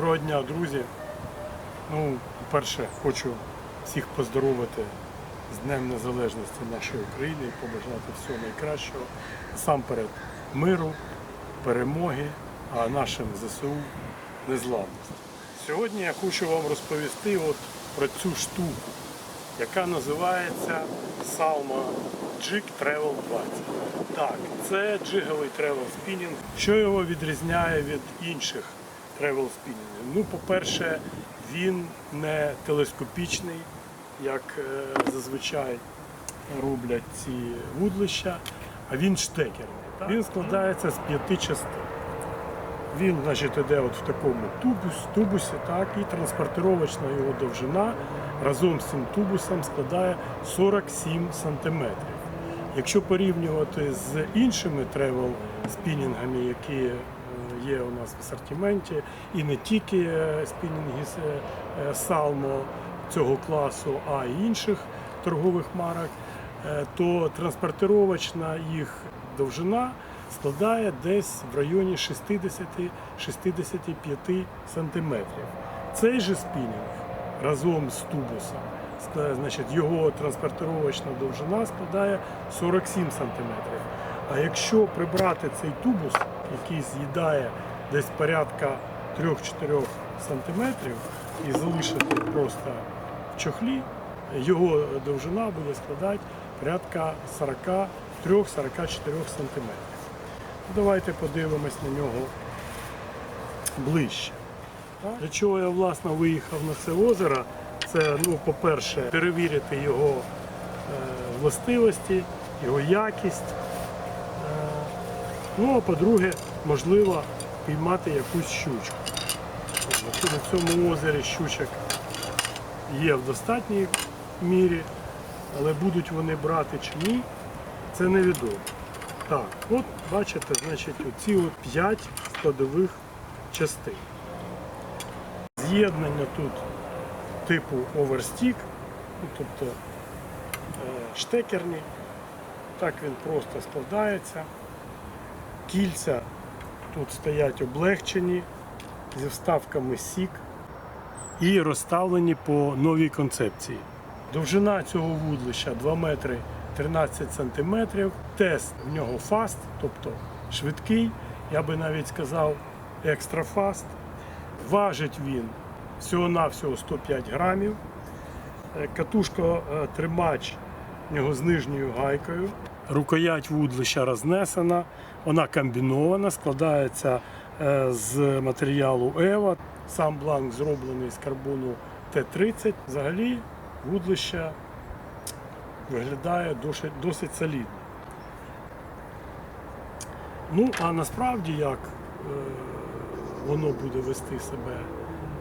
Доброго дня, друзі. Ну, по-перше, хочу всіх поздоровити з Днем Незалежності нашої України і побажати всього найкращого. Насамперед миру, перемоги, а нашим ЗСУ незламності. Сьогодні я хочу вам розповісти от про цю штуку, яка називається Salma Jig Travel 20. Так, це джиговий тревел спінінг. Що його відрізняє від інших тревел спінінгів? Ну, по-перше, він не телескопічний, як е, зазвичай роблять ці вудлища, а він штекерний. Він складається з п'яти частин. Він, значить, іде от в такому тубус, тубусі, так, і транспортировочна його довжина разом з цим тубусом складає 47 сантиметрів. Якщо порівнювати з іншими тревел спінінгами, які є у нас в асортименті, і не тільки е, спінінги з е, е, цього класу, а й інших торгових марок, то транспортировочна їх довжина складає десь в районі 60-65 сантиметрів. Цей же спінінг разом з тубусом, значить, його транспортировочна довжина складає 47 сантиметрів. А якщо прибрати цей тубус, який з'їдає десь порядка 3-4 сантиметрів і залишити просто в чохлі, його довжина буде складати порядка 43-44 сантиметрів. Давайте подивимось на нього ближче. Для чого я власне виїхав на це озеро? Це, ну, по-перше, перевірити його е, властивості, його якість. Ну, а по-друге, можливо, піймати якусь щучку. На цьому озері щучок є в достатній мірі, але будуть вони брати чи ні, це невідомо. Так, от бачите, значить, оці от 5 складових частин. З'єднання тут типу оверстік, ну, тобто е, штекерні. Так він просто складається. Кільця тут стоять облегчені зі вставками сік і розставлені по новій концепції. Довжина цього вудлища 2 метри 13 сантиметрів. Тест в нього фаст, тобто швидкий, я би навіть сказав екстра фаст. Важить він всього-навсього 105 грамів. Катушка е, тримач в нього з нижньою гайкою. Рукоять вудлища рознесена, вона комбінована, складається е, з матеріалу Ева. Сам бланк зроблений з карбону Т-30. Взагалі вудлище виглядає досить, досить солідно. Ну, а насправді як е, воно буде вести себе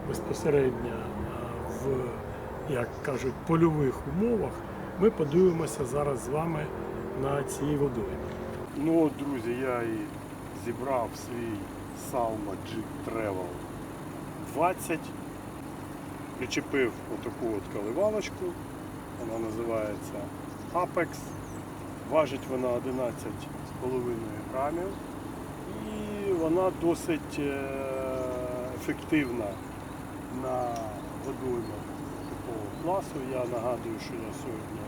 безпосередньо е, в, як кажуть, польових умовах, ми подивимося зараз з вами на цій водоймі. Ну друзі, я і зібрав свій Salma Jeep Travel 20, причепив отаку от коливалочку, вона називається Apex. Важить вона 11,5 грамів і вона досить е, ефективна на водоймах такого класу. Я нагадую, що я сьогодні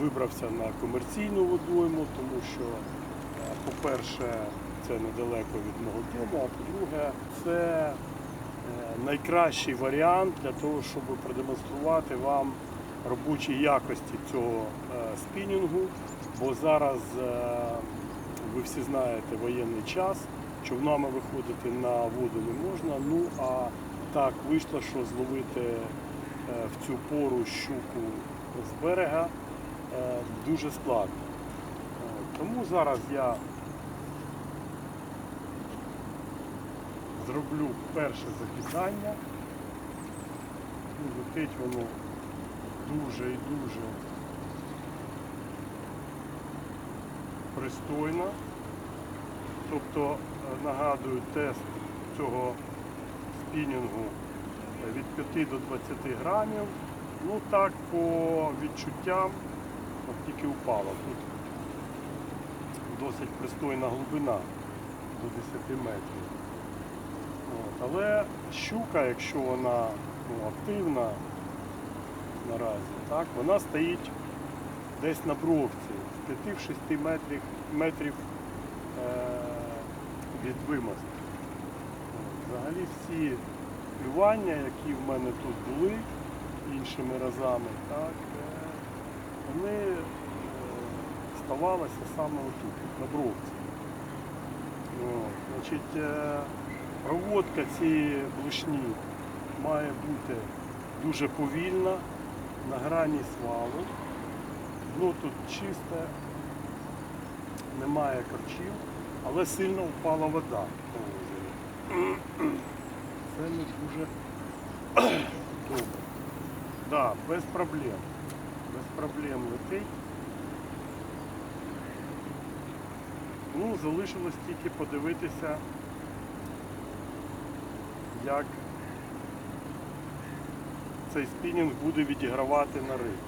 вибрався на комерційну водойму, тому що, е, по-перше, це недалеко від мого дому, а по-друге, це е, найкращий варіант для того, щоб продемонструвати вам робочі якості цього е, спінінгу, бо зараз ви всі знаєте воєнний час, човнами виходити на воду не можна. Ну а так вийшло, що зловити в цю пору щуку з берега дуже складно. Е, Тому зараз я зроблю перше закидання. Летить воно дуже і дуже пристойно. Тобто, е, нагадую, тест цього спінінгу е, від 5 до 20 грамів. Ну так, по відчуттям, тільки упало. Тут досить пристойна глибина до 10 метрів. От. Але щука, якщо вона ну, активна наразі, так, вона стоїть десь на бровці, з 5-6 метрів, метрів е, від вимосту. Взагалі всі клювання, які в мене тут були іншими разами, так, е, вони е, саме отут, на бровці. Значить, е, проводка цієї блишні має бути дуже повільна, на грані свалу. Дно тут чисте, немає корчів, але сильно впала вода по озері. Це не дуже добре. Да, без проблем. Без проблем летить. Ну, залишилось тільки подивитися, як цей спінінг буде відігравати на рибу.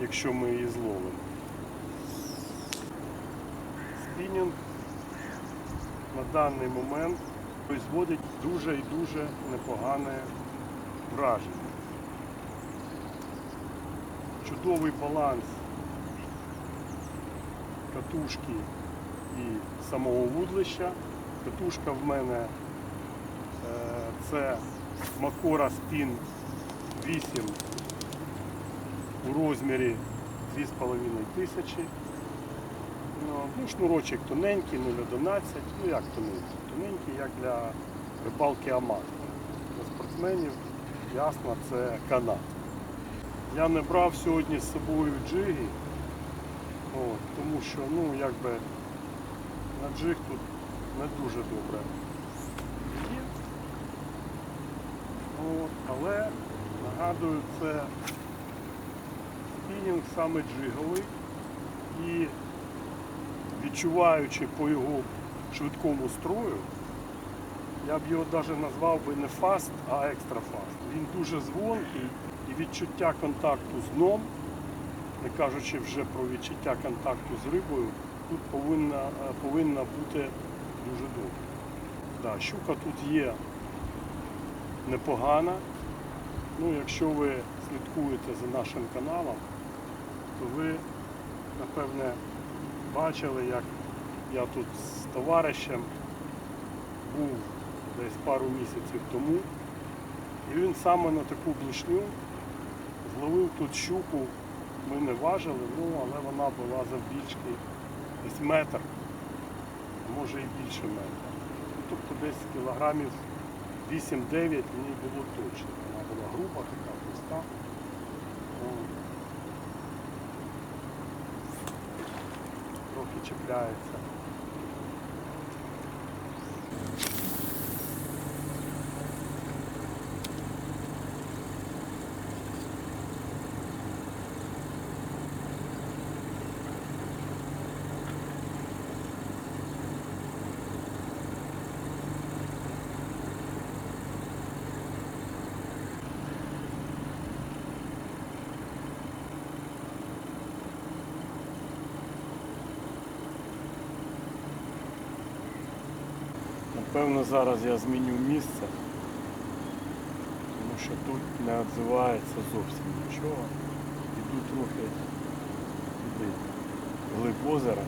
Якщо ми її зловимо. Спінінг на даний момент производить дуже і дуже непогане враження. Чудовий баланс катушки і самого вудлища. Катушка в мене е, це Макора Spin 8 у розмірі 2,5 тисячі. Ну, ну, шнурочок тоненький, 0,11, ну як тоненький, тоненький, як для рибалки аматора. Для спортсменів, ясно, це канат. Я не брав сьогодні з собою джиги, от, тому що ну, якби, на джиг тут не дуже добре є. От, але нагадую, це спінінг саме джиговий і відчуваючи по його швидкому строю, я б його навіть назвав би не фаст, а екстра фаст. Він дуже дзвонкий і відчуття контакту з дном, не кажучи вже про відчуття контакту з рибою, тут повинна, е, повинна бути дуже добре. Да, щука тут є непогана. Ну, якщо ви слідкуєте за нашим каналом, то ви, напевне, бачили, як я тут з товаришем був десь пару місяців тому. І він саме на таку блишню зловив тут щуку. Ми не важили, ну, але вона була завбільшки десь метр, може і більше метра. Ну, тобто десь кілограмів 8-9 в ній було точно. Вона була груба, така пуста. Трохи чіпляється. Напевно, зараз я зміню місце, тому що тут не відзивається зовсім нічого. Іду трохи туди, глиб озера.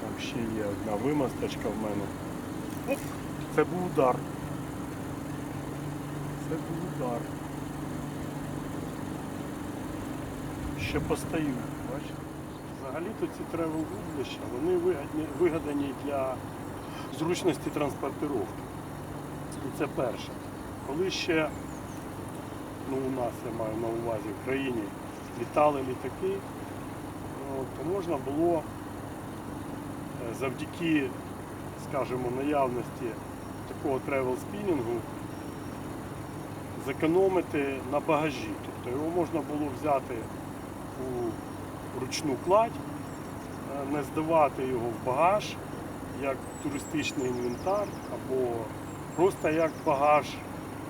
Там ще є одна вимосточка в мене. Оп! Це був удар. Це був удар. Ще постою, бачите? Взагалі-то ці тревел вудлища, вони вигадні, вигадані для зручності транспортировки. І це перше. Коли ще, ну у нас я маю на увазі в країні, літали літаки, ну, то можна було е, завдяки, скажімо, наявності такого тревел спінінгу зекономити на багажі. Тобто його можна було взяти у ручну кладь, е, не здавати його в багаж як туристичний інвентар або просто як багаж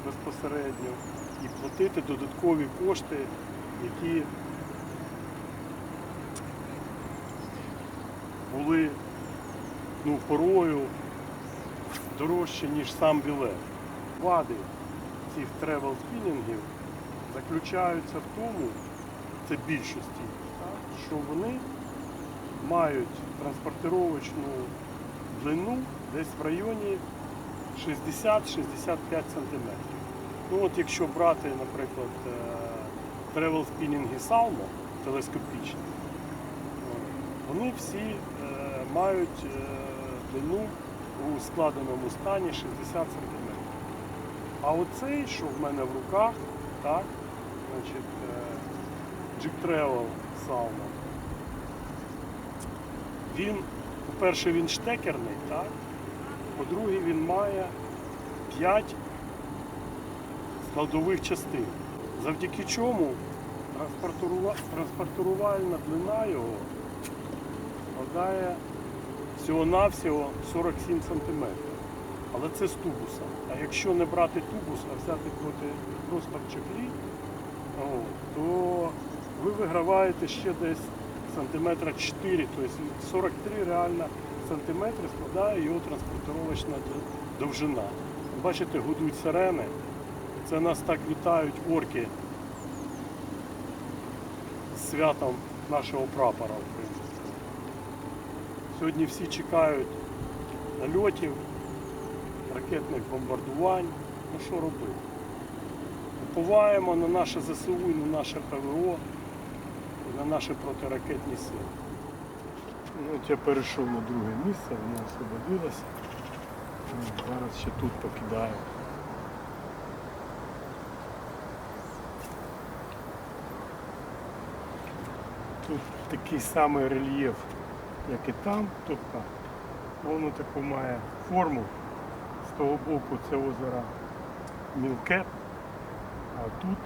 безпосередньо і платити додаткові кошти, які були ну, порою дорожчі, ніж сам білет. Вади цих тревел спінінгів заключаються в тому, це більшості, що вони мають транспортировочну длину десь в районі 60-65 см. Ну от якщо брати, наприклад, тревел спінінги Salmo телескопічні, вони всі е, мають е, длину у складеному стані 60 см. А оцей, що в мене в руках, так, значить, е, Jeep Travel Salmo, він, по-перше, він штекерний, так? По-друге, він має 5 складових частин, завдяки чому транспортурувальна длина його складає всього-навсього 47 см. Але це з тубуса. А якщо не брати тубус, а взяти проти просто чехлі, то ви виграваєте ще десь сантиметра 4, тобто 43 реально сантиметри складає його транспортировочна довжина. Бачите, гудуть сирени. Це нас так вітають орки з святом нашого прапора. Сьогодні всі чекають нальотів, ракетних бомбардувань. Ну що робити? Уповаємо на наше ЗСУ і на наше ПВО на наші протиракетні сили. Ну, я перейшов на друге місце, воно освободилося. Ну, Зараз ще тут покидаю. Тут такий самий рельєф, як і там, тобто воно таку має форму. З того боку це озеро Мілкет, а тут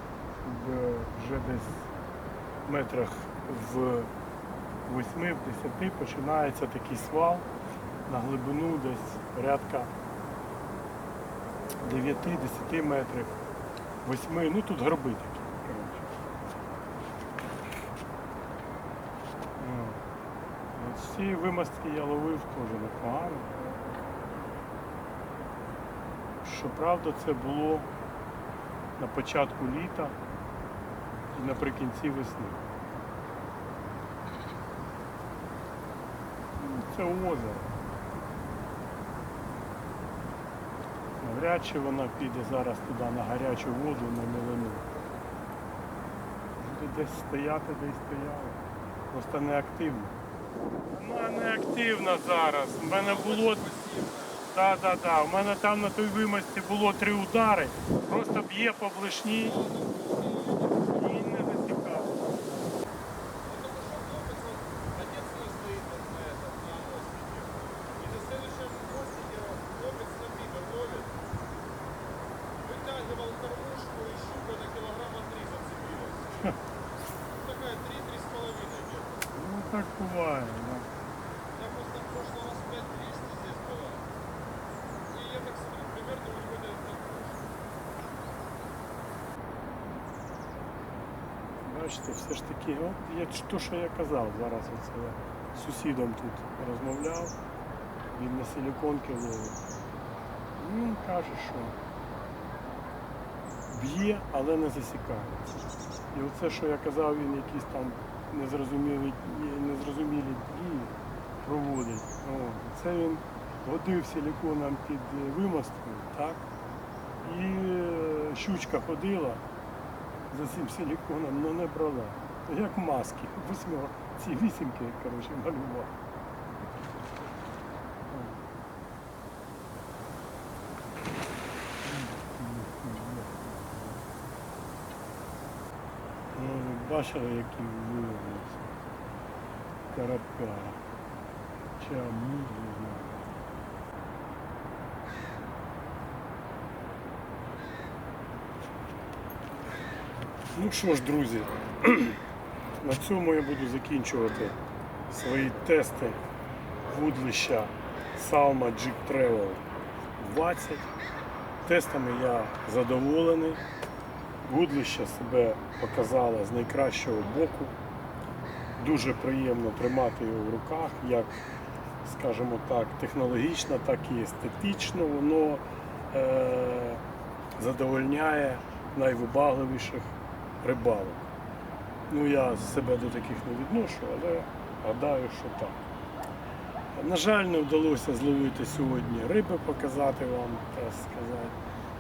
вже десь метрах в 8-10 починається такий свал на глибину десь порядка 9-10 метрів, 8, ну тут гроби такі. Ці вимостки я ловив теж непогано. Щоправда, це було на початку літа наприкінці весни. Це озеро. Навряд чи вона піде зараз туди на гарячу воду, на милину. Буде десь стояти, де й стояла. Просто неактивно. Вона неактивна зараз. У мене було. Так, так, так. У мене там на той вимості було три удари. Просто б'є по блешні Бачите, все ж таки, от я то, що я казав, зараз оце я з сусідом тут розмовляв, він на силіконки ловить. Він каже, що б'є, але не засікає. І оце, що я казав, він якісь там незрозумілі, незрозумілі дії проводить. О, це він водив силіконом під вимосткою, так? І е, щучка ходила за цим силіконом, ну не брала. Як маски. Восьмер. Ці вісімки, коротше, малював. Ну, бачили, які виявилися. Карапя. Чаму, не знаю. Ну що ж, друзі, на цьому я буду закінчувати свої тести вудлища Salma Jeep Travel 20. Тестами я задоволений. Вудлища себе показали з найкращого боку. Дуже приємно тримати його в руках, як, скажімо так, технологічно, так і естетично. Воно е- задовольняє найвибагливіших рибалок. Ну, я себе до таких не відношу, але гадаю, що так. На жаль, не вдалося зловити сьогодні риби, показати вам, так сказати,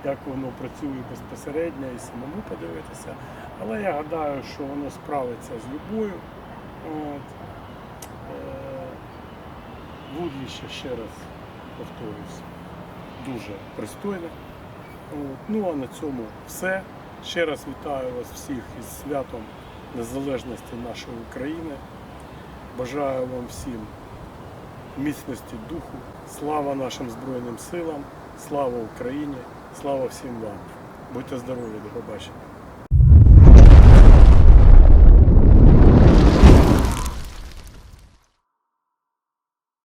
як воно працює безпосередньо і самому подивитися. Але я гадаю, що воно справиться з любою. Е, Вудліще, ще раз повторюсь, дуже пристойне. Ну а на цьому все. Ще раз вітаю вас всіх із святом незалежності нашої України. Бажаю вам всім міцності духу, слава нашим Збройним силам, слава Україні, слава всім вам. Будьте здорові, до побачення.